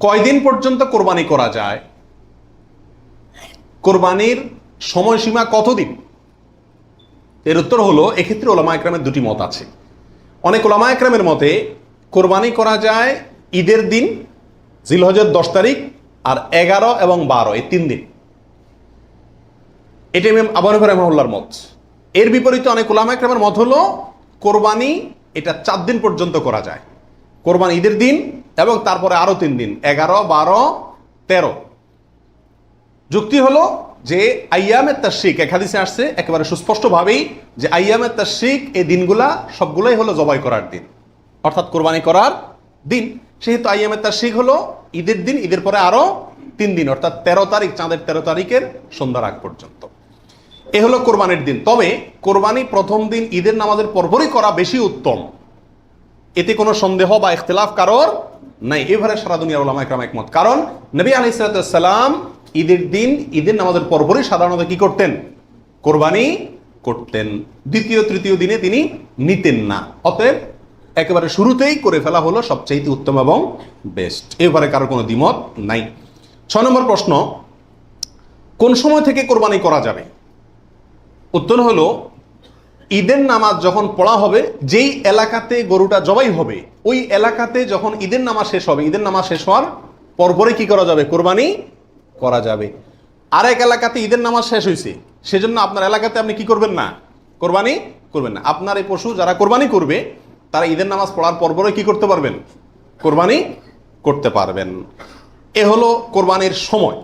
কয়দিন পর্যন্ত কোরবানি করা যায়? কোরবানির সময়সীমা কতদিন? এর উত্তর হলো, এক্ষেত্রে ওলামা একরামের দুটি মত আছে। অনেক ওলামা একরামের মতে, কোরবানি করা যায় ঈদের দিন জিলহজের দশ তারিখ আর এগারো এবং বারো, এই তিন দিন। এটা ইমাম আবু হানিফা মত। এর বিপরীতে অনেক ওলামা একরামের মত হলো, কোরবানি এটা চার দিন পর্যন্ত করা যায়। কোরবানি ঈদের দিন এবং তারপরে আরও তিন দিন, এগারো, বারো, তেরো। যুক্তি হলো যে আইয়ামের তাশিক এক হাদিসে আসছে, একেবারে সুস্পষ্টভাবেই যে আইয়ামের তাশিক এই দিনগুলা সবগুলোই হলো জবাই করার দিন, অর্থাৎ কোরবানি করার দিন। সেহেতু আইয়ামের তাশিক হলো ঈদের দিন, ঈদের পরে আরও তিন দিন, অর্থাৎ তেরো তারিখ, চাঁদের তেরো তারিখের সন্ধ্যার আগ পর্যন্ত। এ হলো কোরবানির দিন। তবে কোরবানি প্রথম দিন ঈদের নামাজের পরপরই করা বেশি উত্তম। এতে কোনো সন্দেহ বা ইখতলাফ কারোর নাই। এভাবে সারা দুনিয়ার ওলামা একরাম একমত। কারণ নবী আলি সালাম ঈদের দিন, ঈদের নামাজের পরপরই সাধারণত কি করতেন? কোরবানি করতেন। দ্বিতীয়, তৃতীয় দিনে তিনি নিতেন না। অতএব একেবারে শুরুতেই করে ফেলা হলো সবচাইতে উত্তম এবং বেস্ট এবারে কারও কোনো দ্বিমত নাই। ছ নম্বর প্রশ্ন, কোন সময় থেকে কোরবানি করা যাবে? উত্তর হলো ঈদের নামাজ যখন পড়া হবে, যেই এলাকাতে গরুটা জবাই হবে, ওই এলাকাতে যখন ঈদের নামাজ শেষ হবে, ঈদের নামাজ শেষ হওয়ার পরপরে কি করা যাবে? কোরবানি করা যাবে। আরেক এলাকাতে ঈদের নামাজ শেষ হয়েছে সেজন্য আপনার এলাকাতে আপনি কি করবেন না? কোরবানি করবেন না। আপনার এই পশু যারা কোরবানি করবে, তারা ঈদের নামাজ পড়ার পরপরে কি করতে পারবেন? কোরবানি করতে পারবেন। এ হলো কোরবানির সময়।